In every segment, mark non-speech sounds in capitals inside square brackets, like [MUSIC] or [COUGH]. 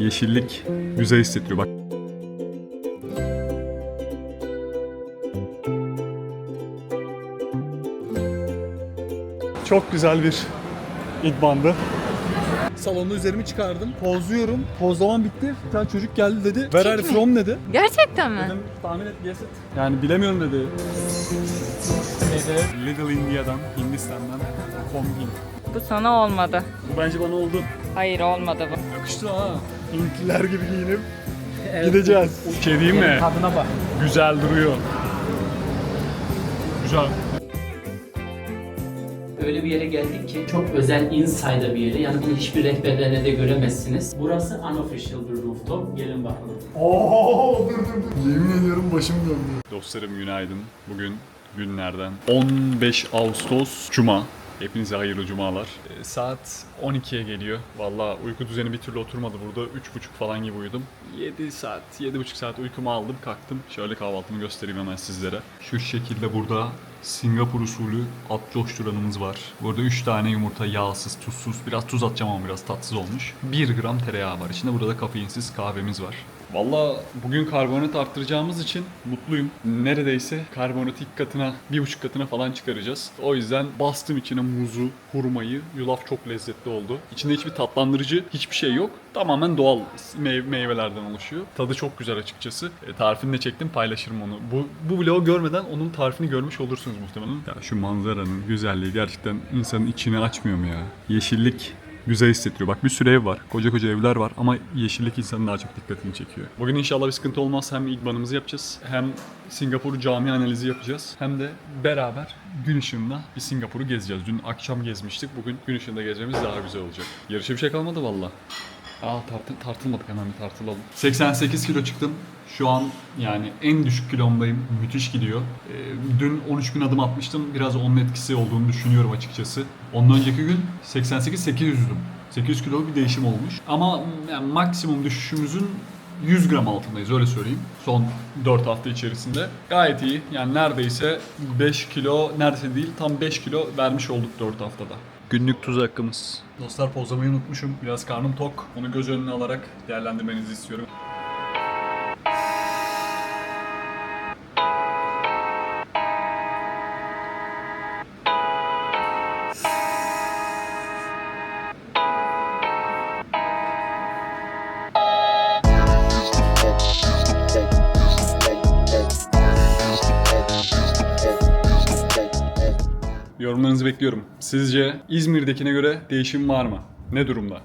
Yeşillik güzel hissettiriyor. Bak Çok güzel bir idmandı. Salonda üzerimi çıkardım. Pozluyorum. Pozlamam bitti. Bir tane çocuk geldi dedi. Where are you from dedi. Gerçekten mi? Dedim tahmin et guess it. Yani bilemiyorum dedi. Dedi. Little India'dan, Hindistan'dan kombin. Bu sana olmadı. Bu bence bana oldu. Hayır olmadı bu. Yakıştı ha. Hintliler gibi giyinip gideceğiz. Şey diyeyim mi? Tadına bak. Güzel duruyor. Güzel. Öyle bir yere geldik ki çok özel insider bir yere. Yani bunu hiçbir rehberlerde de göremezsiniz. Burası unofficial bir rooftop. Gelin bakalım. Oo, dur dur dur. Yemin ediyorum başım döndü. Dostlarım günaydın. Bugün günlerden 15 Ağustos Cuma. Hepinize hayırlı cumalar. Ee, saat 12'ye geliyor. Valla uyku düzeni bir türlü oturmadı burada. 3.30 falan gibi uyudum. 7 saat, 7.5 saat uykumu aldım, kalktım. Şöyle kahvaltımı göstereyim hemen sizlere. Şu şekilde burada Singapur usulü at coşturanımız var. Burada 3 tane yumurta yağsız, tuzsuz. Biraz tuz atacağım ama biraz tatsız olmuş. 1 gram tereyağı var. İçinde burada da kafeinsiz kahvemiz var. Valla bugün karbonat arttıracağımız için mutluyum. Neredeyse karbonatı ilk katına, bir buçuk katına falan çıkaracağız. O yüzden bastım içine muzu, hurmayı. Yulaf çok lezzetli oldu. İçinde hiçbir tatlandırıcı, hiçbir şey yok. Tamamen doğal meyve- meyvelerden oluşuyor. Tadı çok güzel açıkçası. E, tarifini de çektim paylaşırım onu. Bu, bu vlogu görmeden onun tarifini görmüş olursunuz muhtemelen. Ya şu manzaranın güzelliği gerçekten insanın içini açmıyor mu ya? Yeşillik güzel hissettiriyor. Bak bir sürü ev var. Koca koca evler var ama yeşillik insanın daha çok dikkatini çekiyor. Bugün inşallah bir sıkıntı olmaz. Hem idmanımızı yapacağız. Hem Singapur cami analizi yapacağız. Hem de beraber gün ışığında bir Singapur'u gezeceğiz. Dün akşam gezmiştik. Bugün gün ışığında gezmemiz daha güzel olacak. Yarışa bir şey kalmadı valla. Aa tart- tartılmadık hemen bir tartılalım. 88 kilo çıktım. Şu an yani en düşük kilomdayım. Müthiş gidiyor. Ee, dün 13 bin adım atmıştım. Biraz onun etkisi olduğunu düşünüyorum açıkçası. Ondan önceki gün 88 800'düm. 800 kilo bir değişim olmuş. Ama yani maksimum düşüşümüzün 100 gram altındayız öyle söyleyeyim. Son 4 hafta içerisinde. Gayet iyi. Yani neredeyse 5 kilo, neredeyse değil tam 5 kilo vermiş olduk 4 haftada. Günlük tuz hakkımız. Dostlar pozlamayı unutmuşum. Biraz karnım tok. Onu göz önüne alarak değerlendirmenizi istiyorum. Bekliyorum. Sizce İzmir'dekine göre değişim var mı? Ne durumda?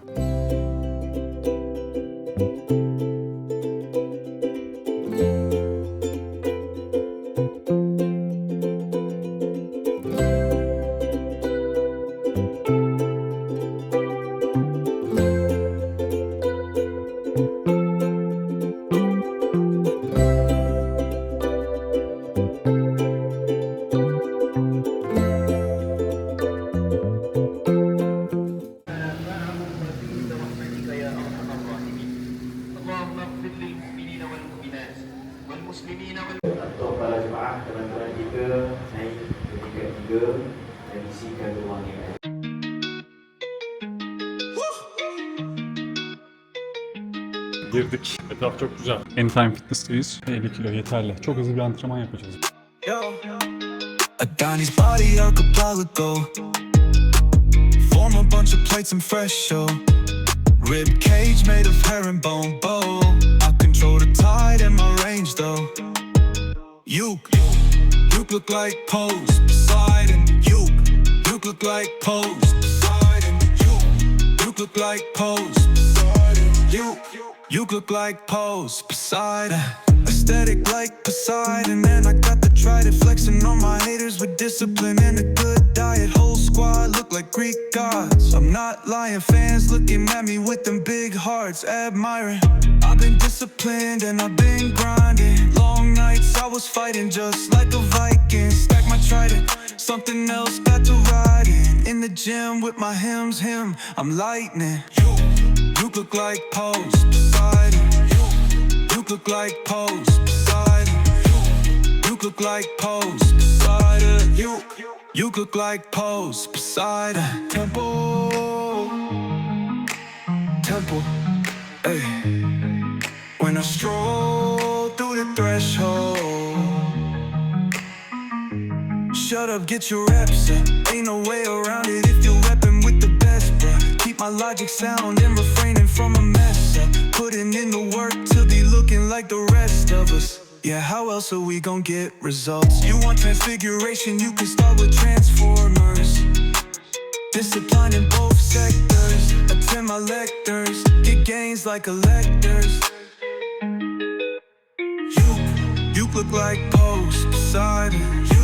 Girdik. Etraf çok güzel. Anytime Fitness'teyiz. 50 kilo yeterli. Çok hızlı bir antrenman yapacağız. His body archipelago. Form a bunch of plates and fresh show. Rib cage made of herringbone bow. I control the tide in my range though. You, you look like pose Poseidon. You, you look like pose Poseidon. You, you look like pose Poseidon. You, you look like pose Poseidon. Aesthetic like Poseidon, and I got the trident flexing on my haters with discipline and a good diet. Whole squad look like Greek gods. I'm not lying, fans looking at me with them big hearts, admiring. I've been disciplined and I've been grinding. Long nights I was fighting just like a Viking. Stack my trident, something else got to ride in. In the gym with my hymns, him, I'm lightning. You, you look like Pose Poseidon. You, you look like Pose Poseidon. You, you look like Pose Poseidon. You, you look like Pose Poseidon. Temple, temple. Ay. When I stroll through the threshold. Shut up, get your reps up. Ain't no way around it if you're my logic sound and refraining from a mess up. Putting in the work to be looking like the rest of us. Yeah, how else are we gonna get results? You want transfiguration, you can start with transformers. Discipline in both sectors. Attend my lectures. Get gains like electors. You, you look like Post Poseidon. You,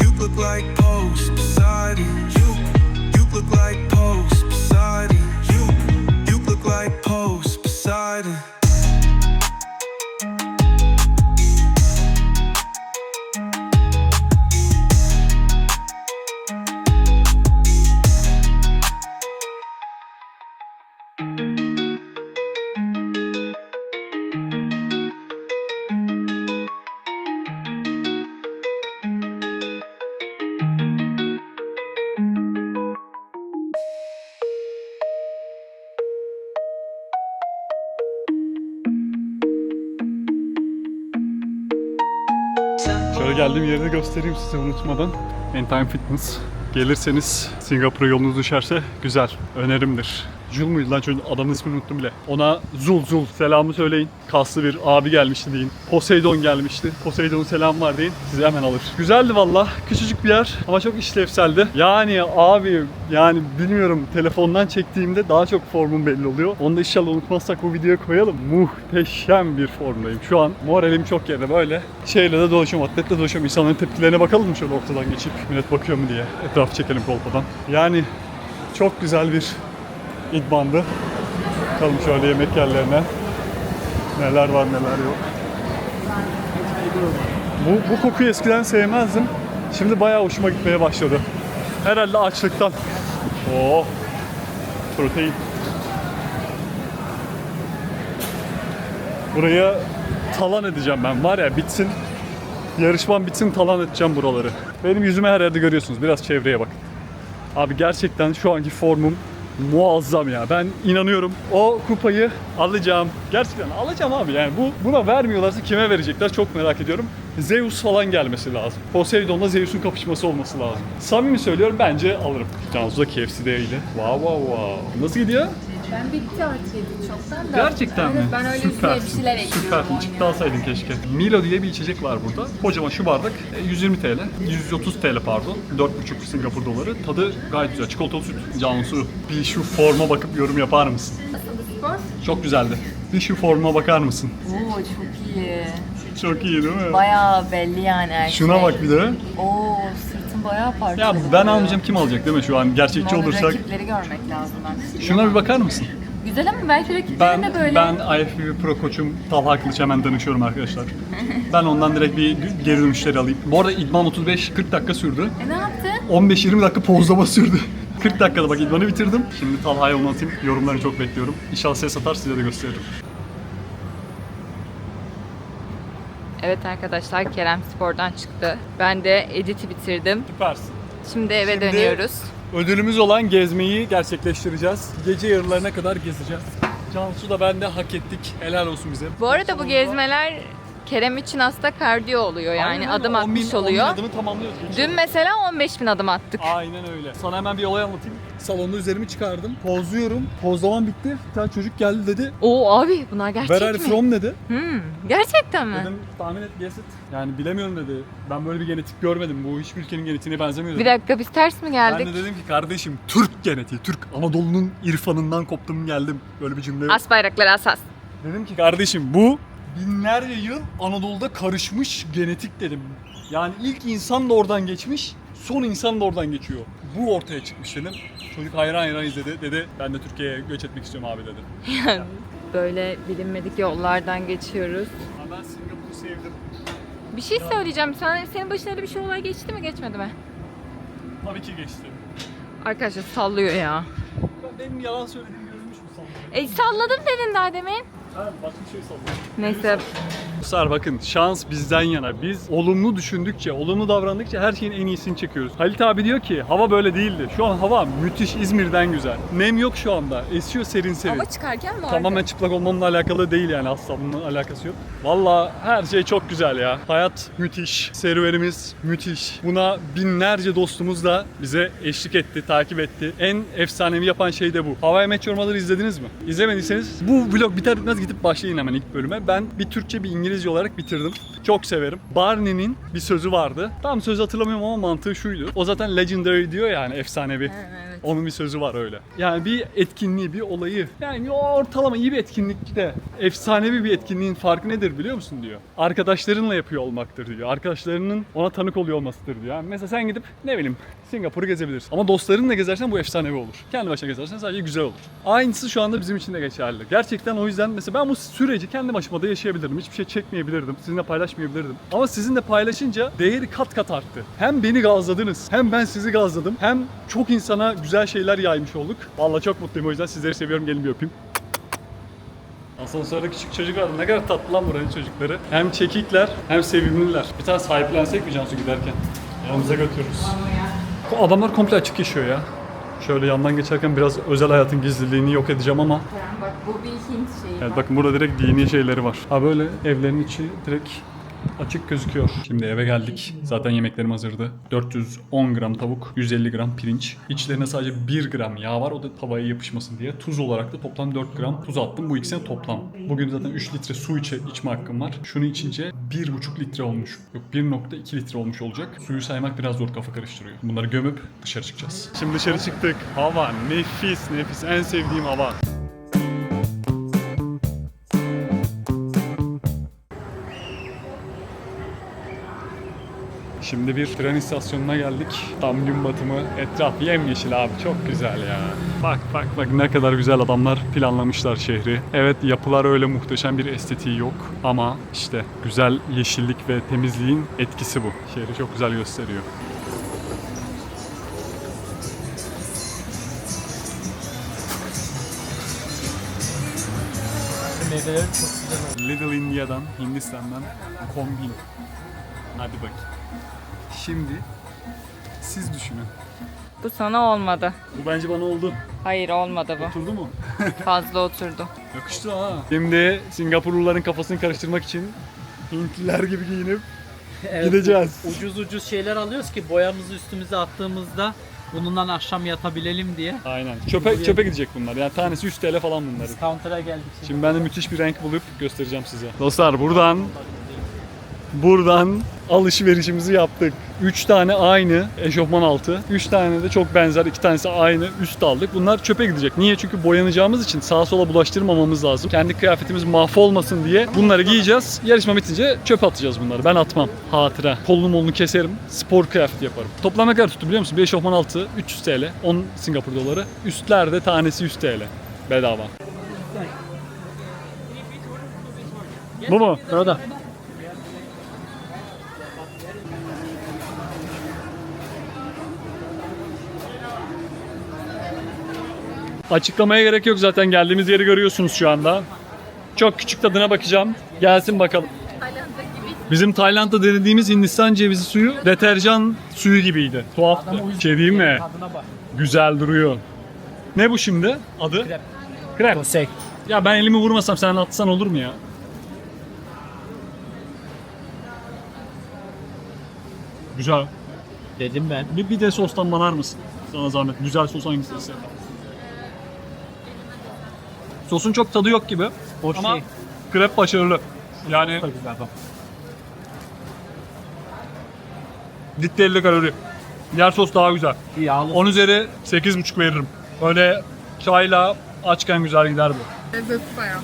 you look like Post Poseidon. You, you look like Post Poseidon. Geldiğim yeri de göstereyim size unutmadan. Anytime Fitness. Gelirseniz Singapur'a yolunuz düşerse güzel. Önerimdir. Jul muydu lan çocuğun adamın ismini unuttum bile. Ona Zul Zul selamı söyleyin. Kaslı bir abi gelmişti deyin. Poseidon gelmişti. Poseidon'un selamı var deyin. Sizi hemen alır. Güzeldi valla. Küçücük bir yer ama çok işlevseldi. Yani abi yani bilmiyorum telefondan çektiğimde daha çok formum belli oluyor. Onu da inşallah unutmazsak bu videoya koyalım. Muhteşem bir formdayım. Şu an moralim çok yerinde böyle. Şeyle de dolaşıyorum, atletle dolaşıyorum. İnsanların tepkilerine bakalım mı şöyle ortadan geçip millet bakıyor mu diye. Etrafı çekelim kolpadan. Yani çok güzel bir idmandı. Bakalım şöyle yemek yerlerine. Neler var neler yok. Bu, bu kokuyu eskiden sevmezdim. Şimdi bayağı hoşuma gitmeye başladı. Herhalde açlıktan. Oo. Protein. Buraya talan edeceğim ben. Var ya bitsin. Yarışmam bitsin talan edeceğim buraları. Benim yüzümü her yerde görüyorsunuz. Biraz çevreye bakın. Abi gerçekten şu anki formum muazzam ya. Ben inanıyorum. O kupayı alacağım. Gerçekten alacağım abi. Yani bu buna vermiyorlarsa kime verecekler çok merak ediyorum. Zeus falan gelmesi lazım. Poseidon'la Zeus'un kapışması olması lazım. Samimi söylüyorum bence alırım. Cansu da KFC'de ile. Wow wow wow. Nasıl gidiyor? Ben bitti artık çoktan da. Gerçekten mi? Ben öyle üstüne bir şeyler ekliyorum. Süpersin. Çıktı alsaydın keşke. Milo diye bir içecek var burada. Kocaman şu bardak e, 120 TL. 130 TL pardon. 4,5 Singapur doları. Tadı gayet güzel. Çikolatalı süt. Cansu bir şu forma bakıp yorum yapar mısın? Nasıldı spor? Çok güzeldi. Bir şu forma bakar mısın? Oo çok iyi. Çok iyi değil mi? Bayağı belli yani Şuna şey. bak bir de. Oo bayağı parçalı. Ya ben almayacağım kim alacak değil mi şu an? Gerçekçi Onu olursak. Rakipleri görmek lazım ben. Şuna bir bakar mısın? Güzel ama belki rakiplerin Ben de böyle. ben IFBB Pro koçum Talha Kılıç hemen danışıyorum arkadaşlar. ben ondan direkt bir geri dönüşleri alayım. Bu arada idman 35-40 dakika sürdü. E ne yaptı? 15-20 dakika pozlama sürdü. 40 dakikada bak idmanı bitirdim. Şimdi Talha'ya onu atayım. Yorumlarını çok bekliyorum. İnşallah ses atar size de gösteririm. Evet arkadaşlar Kerem spordan çıktı. Ben de editi bitirdim. Süpersin. Şimdi eve Şimdi- dönüyoruz. Ödülümüz olan gezmeyi gerçekleştireceğiz. Gece yarılarına kadar gezeceğiz. Cansu da ben de hak ettik. Helal olsun bize. Bu arada bu gezmeler Kerem için aslında kardiyo oluyor yani Aynen adım öyle. 10 bin- atmış 10 bin oluyor. adımı tamamlıyoruz. Dün mesela 15 bin adım attık. Aynen öyle. Sana hemen bir olay anlatayım. Salonda üzerimi çıkardım. Pozluyorum. Pozlamam bitti. Bir tane çocuk geldi dedi. Oo abi bunlar gerçek Where are mi? you from dedi. Hmm, gerçekten mi? Dedim tahmin et guess it. Yani bilemiyorum dedi. Ben böyle bir genetik görmedim. Bu hiçbir ülkenin genetiğine benzemiyor dedi. Bir dakika biz ters mi Ben geldik? de dedim ki kardeşim Türk genetiği, Türk. Anadolu'nun irfanından koptum geldim. Böyle bir cümle. As bayrakları asas. Dedim ki kardeşim bu binlerce yıl Anadolu'da karışmış genetik dedim. Yani ilk insan da oradan geçmiş, son insan da oradan geçiyor. Bu ortaya çıkmış dedim. Çocuk hayran hayran izledi. Dedi ben de Türkiye'ye göç etmek istiyorum abi dedi. Böyle bilinmedik yollardan geçiyoruz. Ama ben Singapur'u sevdim. Bir şey söyleyeceğim. Sen, senin başına öyle bir şey olay geçti mi geçmedi mi? Tabii ki geçti. Arkadaşlar sallıyor ya. Ben benim yalan söylediğim görülmüş mü sanırım? E salladım dedin daha demin. Şey. Neyse Sar bakın şans bizden yana. Biz olumlu düşündükçe, olumlu davrandıkça her şeyin en iyisini çekiyoruz. Halit abi diyor ki hava böyle değildi. Şu an hava müthiş İzmir'den güzel. Nem yok şu anda. Esiyor serin serin. Ama çıkarken vardı. Tamamen çıplak olmamla alakalı değil yani asla bununla alakası yok. Valla her şey çok güzel ya. Hayat müthiş. Serüvenimiz müthiş. Buna binlerce dostumuz da bize eşlik etti, takip etti. En efsanevi yapan şey de bu. Havai Met Your Mother'ı izlediniz mi? İzlemediyseniz bu vlog biter bitmez gidip başlayın hemen ilk bölüme. Ben bir Türkçe bir İngilizce olarak bitirdim. Çok severim. Barney'nin bir sözü vardı. Tam sözü hatırlamıyorum ama mantığı şuydu. O zaten legendary diyor yani efsanevi. Evet. Onun bir sözü var öyle. Yani bir etkinliği, bir olayı. Yani ortalama iyi bir etkinlikte efsanevi bir etkinliğin farkı nedir biliyor musun diyor. Arkadaşlarınla yapıyor olmaktır diyor. Arkadaşlarının ona tanık oluyor olmasıdır diyor. Yani mesela sen gidip ne bileyim Singapur'u gezebilirsin. Ama dostlarınla gezersen bu efsanevi olur. Kendi başına gezersen sadece güzel olur. Aynısı şu anda bizim için de geçerli. Gerçekten o yüzden mesela ben bu süreci kendi başıma da yaşayabilirdim. Hiçbir şey çekmeyebilirdim. Sizinle paylaşmayabilirdim. Ama sizinle paylaşınca değeri kat kat arttı. Hem beni gazladınız, hem ben sizi gazladım. Hem çok insana güzel şeyler yaymış olduk. Vallahi çok mutluyum o yüzden sizleri seviyorum. Gelin bir öpeyim. Asansörde küçük çocuk vardı. Ne kadar tatlı lan buranın çocukları. Hem çekikler hem sevimliler. Bir tane sahiplensek mi Cansu giderken? Yanımıza götürürüz. Bu adamlar komple açık yaşıyor ya. Şöyle yandan geçerken biraz özel hayatın gizliliğini yok edeceğim ama Bak bu bir Hint şeyi. Evet bakın burada direkt dini şeyleri var. Ha böyle evlerin içi direkt açık gözüküyor. Şimdi eve geldik. Zaten yemeklerim hazırdı. 410 gram tavuk, 150 gram pirinç. İçlerine sadece 1 gram yağ var. O da tavaya yapışmasın diye. Tuz olarak da toplam 4 gram tuz attım. Bu ikisine toplam. Bugün zaten 3 litre su içe, içme hakkım var. Şunu içince 1,5 litre olmuş. Yok 1,2 litre olmuş olacak. Suyu saymak biraz zor kafa karıştırıyor. Bunları gömüp dışarı çıkacağız. Şimdi dışarı çıktık. Hava nefis nefis. En sevdiğim hava. Şimdi bir tren istasyonuna geldik. Tam gün batımı. Etraf yemyeşil abi. Çok güzel ya. Bak bak bak ne kadar güzel adamlar planlamışlar şehri. Evet yapılar öyle muhteşem bir estetiği yok. Ama işte güzel yeşillik ve temizliğin etkisi bu. Şehri çok güzel gösteriyor. Little India'dan, Hindistan'dan kombin. Hadi bak. Şimdi siz düşünün. Bu sana olmadı. Bu bence bana oldu. Hayır olmadı bu. Oturdu mu? [LAUGHS] Fazla oturdu. Yakıştı ha. Şimdi Singapurluların kafasını karıştırmak için Hintliler gibi giyinip gideceğiz. Ucuz ucuz şeyler alıyoruz ki boyamızı üstümüze attığımızda bununla akşam yatabilelim diye. Aynen. Çöpe çöpe gidecek bunlar. Yani tanesi 100 TL falan bunların. Counter'a geldik şimdi. Şimdi ben de müthiş bir renk bulup göstereceğim size. Dostlar buradan buradan alışverişimizi yaptık. 3 tane aynı eşofman altı. 3 tane de çok benzer. 2 tanesi aynı üst aldık. Bunlar çöpe gidecek. Niye? Çünkü boyanacağımız için sağa sola bulaştırmamamız lazım. Kendi kıyafetimiz mahvolmasın diye bunları giyeceğiz. Yarışma bitince çöpe atacağız bunları. Ben atmam. Hatıra. Kolunu molunu keserim. Spor kıyafet yaparım. Toplam ne kadar tuttu biliyor musun? Bir eşofman altı 300 TL. 10 Singapur doları. Üstlerde tanesi 100 TL. Bedava. Bu mu? Burada. Açıklamaya gerek yok zaten geldiğimiz yeri görüyorsunuz şu anda. Çok küçük tadına bakacağım. Gelsin bakalım. Bizim Tayland'da denediğimiz Hindistan cevizi suyu deterjan suyu gibiydi. Tuhaftı. Şey diyeyim mi? Güzel duruyor. Ne bu şimdi? Adı? Krep. Krep. Ya ben elimi vurmasam sen atsan olur mu ya? Güzel. Dedim ben. Bir, bir de sostan banar mısın? Sana zahmet. Güzel sos hangisi. Sosun çok tadı yok gibi. Hoş Ama değil. krep başarılı. Yani Çok güzel bak. gitti 50 kalori. Diğer sos daha güzel. Yağlı. 10 üzeri 8,5 veririm. Böyle çayla açken güzel gider bu. Lezzeti bayağı.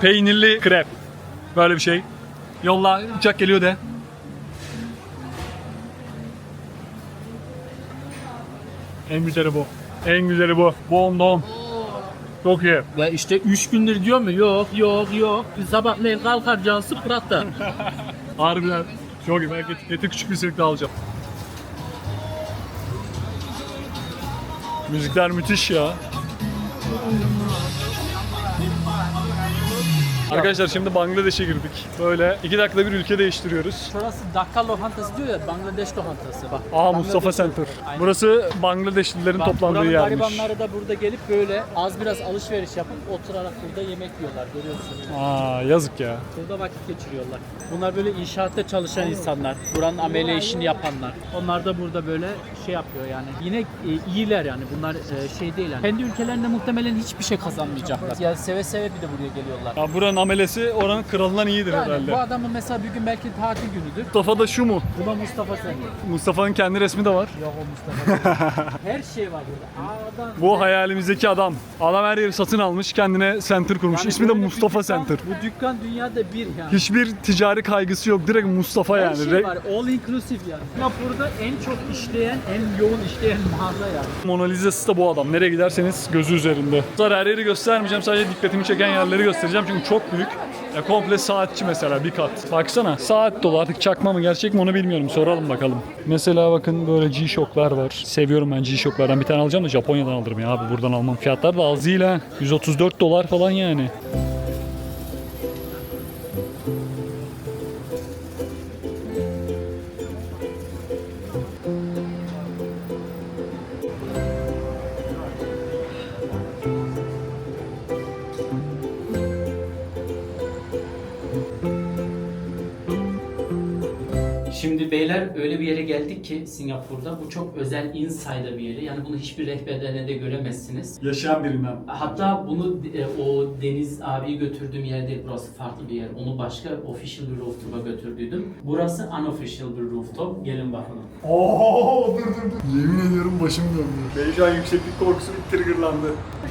Peynirli krep. Böyle bir şey. Yolla uçak geliyor de. En güzeli bu. En güzeli bu. Bom bom. Çok iyi. Ve işte 3 gündür diyor mu? Yok yok yok. Sabahleyin kalkar cansı Fırat'ta. [LAUGHS] Harbiden. Çok iyi. Belki eti küçük bir sirkte alacağım. Müzikler müthiş ya. Arkadaşlar şimdi Bangladeş'e girdik. Böyle iki dakikada bir ülke değiştiriyoruz. Şurası Dhaka lokantası diyor ya Bangladeş lokantası. Bak. Aa Mustafa Center. Burası Bangladeşlilerin Bak, toplandığı buranın yermiş. garibanları da burada gelip böyle az biraz alışveriş yapıp oturarak burada yemek yiyorlar görüyorsunuz. Aa yazık ya. Burada vakit geçiriyorlar. Bunlar böyle inşaatta çalışan insanlar. Buranın amele işini yapanlar. Onlar da burada böyle şey yapıyor yani. Yine e, iyiler yani. Bunlar e, şey değil yani. Kendi ülkelerinde muhtemelen hiçbir şey kazanmayacaklar. Yani seve seve bir de buraya geliyorlar. Ya buranın amelesi oranın kralından iyidir Yani herhalde. bu adamın mesela bir gün belki tatil günüdür. Mustafa da şu mu? Bu da Mustafa Senli. Mustafa'nın kendi resmi de var. Yok o Mustafa. [LAUGHS] Her şey var burada. A'dan Bu hayalimizdeki adam. Adam her yeri satın almış, kendine center kurmuş. Yani İsmi de Mustafa dükkan- Center. Bu dükkan dünyada bir yani. Hiçbir ticari kaygısı yok. Direkt Mustafa Her yani. şey Re- var. All inclusive yani. Singapur'da en çok işleyen, en yoğun işleyen mağaza yani. Mona Lisa'sı da bu adam. Nereye giderseniz gözü üzerinde. Her yeri göstermeyeceğim. Sadece dikkatimi çeken yerleri göstereceğim. Çünkü çok büyük. Ya komple saatçi mesela bir kat. Baksana saat dolu artık çakma mı gerçek mi onu bilmiyorum. Soralım bakalım. Mesela bakın böyle G-Shock'lar var. Seviyorum ben G-Shock'lardan. Bir tane alacağım da Japonya'dan alırım ya abi. Buradan almam. Fiyatlar da az değil ha. 134 dolar falan yani. Şimdi beyler öyle bir yere geldik ki Singapur'da bu çok özel insider bir yeri. Yani bunu hiçbir rehberlerine de göremezsiniz. Yaşayan birinden. Hatta bunu e, o Deniz abiyi götürdüğüm yer değil. Burası farklı bir yer. Onu başka official bir rooftop'a götürdüydüm. Burası unofficial bir rooftop. Gelin bakalım. Oo dur dur dur. Yemin ediyorum başım döndü. Beycan yükseklik korkusu bir triggerlandı.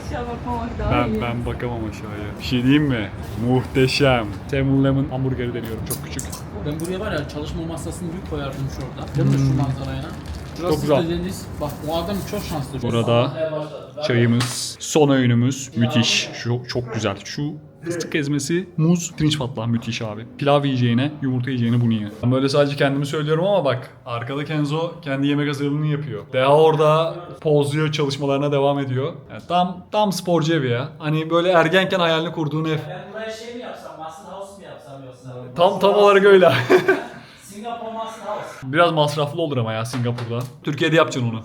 Aşağı bakmamak daha Ben iyi. ben bakamam aşağıya. Bir şey diyeyim mi? Muhteşem. Seven Lemon hamburgeri deniyorum çok küçük. Ben buraya var ya çalışma masasını büyük koyardım şurada. Değil mi şu manzaraya? Burası Çok güzel. da deniz. Bak bu adam çok şanslı. Burada çayımız, son öğünümüz müthiş. Şu çok güzel. Şu fıstık ezmesi, muz, pirinç patlağı müthiş abi. Pilav yiyeceğine, yumurta yiyeceğine bunu ye. Ben böyle sadece kendimi söylüyorum ama bak arkada Kenzo kendi yemek hazırlığını yapıyor. Deha orada pozluyor, çalışmalarına devam ediyor. Yani tam tam sporcu evi ya. Hani böyle ergenken hayalini kurduğun ev. Ben buraya şey mi yapsam, Muscle House mu yapsam yoksa? Tam tam olarak öyle. [LAUGHS] Biraz masraflı olur ama ya Singapur'da. Türkiye'de yapacaksın onu.